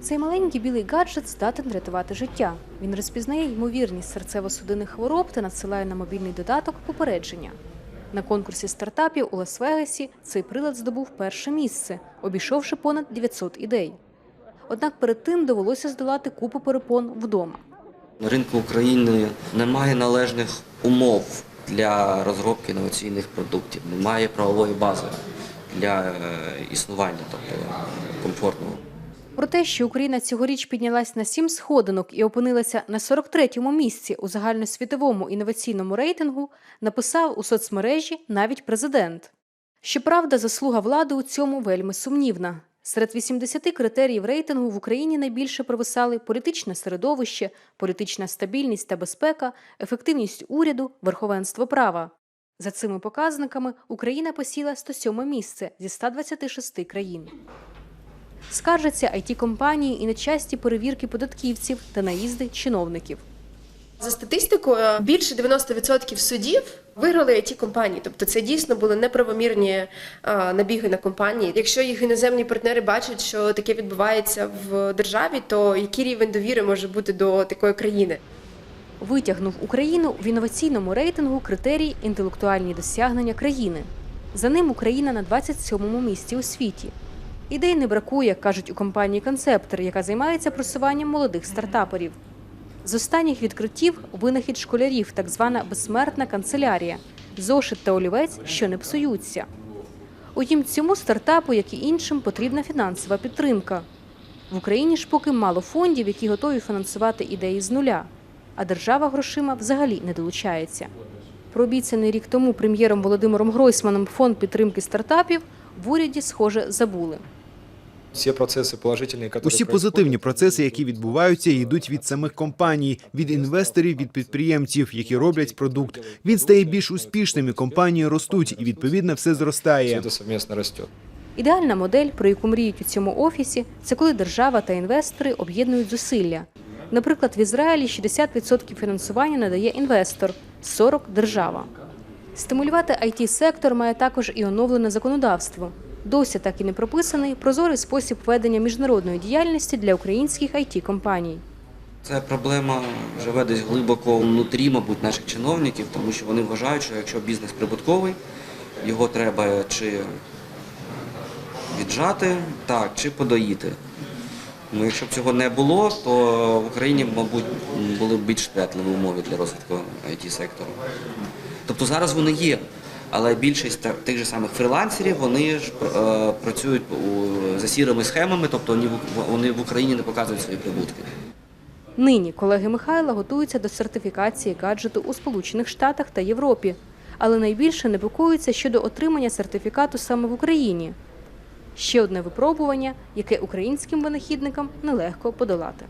Цей маленький білий гаджет здатен врятувати життя. Він розпізнає ймовірність серцево-судинних хвороб та надсилає на мобільний додаток попередження. На конкурсі стартапів у Лас-Вегасі цей прилад здобув перше місце, обійшовши понад 900 ідей. Однак перед тим довелося здолати купу перепон вдома. На ринку України немає належних умов для розробки інноваційних продуктів, немає правової бази для е, існування, тобто комфортного. Про те, що Україна цьогоріч піднялась на сім сходинок і опинилася на 43-му місці у загальносвітовому інноваційному рейтингу, написав у соцмережі навіть президент. Щоправда, заслуга влади у цьому вельми сумнівна. Серед 80 критеріїв рейтингу в Україні найбільше провисали політичне середовище, політична стабільність та безпека, ефективність уряду, верховенство права. За цими показниками Україна посіла 107 місце зі 126 країн. Скаржаться it компанії і на часті перевірки податківців та наїзди чиновників. За статистикою, більше 90% судів виграли ті компанії. Тобто це дійсно були неправомірні набіги на компанії. Якщо їх іноземні партнери бачать, що таке відбувається в державі, то який рівень довіри може бути до такої країни? Витягнув Україну в інноваційному рейтингу критерій інтелектуальні досягнення країни. За ним Україна на 27-му місці у світі. Ідей не бракує, кажуть у компанії Концептор, яка займається просуванням молодих стартаперів. З останніх відкриттів винахід школярів, так звана безсмертна канцелярія, зошит та олівець, що не псуються. Утім, цьому стартапу, як і іншим, потрібна фінансова підтримка. В Україні ж поки мало фондів, які готові фінансувати ідеї з нуля, а держава грошима взагалі не долучається. Про обіцяний рік тому прем'єром Володимиром Гройсманом фонд підтримки стартапів в уряді, схоже, забули. Всі процеси положительні, які Усі позитивні процеси, які відбуваються, йдуть від самих компаній, від інвесторів, від підприємців, які роблять продукт. Він стає більш успішним, і компанії ростуть, і відповідно все все зростає. це совместно росте. Ідеальна модель, про яку мріють у цьому офісі, це коли держава та інвестори об'єднують зусилля. Наприклад, в Ізраїлі 60% фінансування надає інвестор, 40 – держава. Стимулювати it сектор має також і оновлене законодавство. Досі так і не прописаний прозорий спосіб ведення міжнародної діяльності для українських it компаній. Це проблема живе десь глибоко внутрі, мабуть, наших чиновників, тому що вони вважають, що якщо бізнес прибутковий, його треба чи віджати, так, чи подоїти. Ну, якщо б цього не було, то в Україні, мабуть, були б більш сприятливі умови для розвитку it сектору. Тобто зараз вони є, але більшість тих же самих фрилансерів вони ж е, працюють за сірими схемами, тобто вони в Україні не показують свої прибутки. Нині колеги Михайла готуються до сертифікації гаджету у Сполучених Штатах та Європі, але найбільше непокоються щодо отримання сертифікату саме в Україні. Ще одне випробування, яке українським винахідникам нелегко подолати.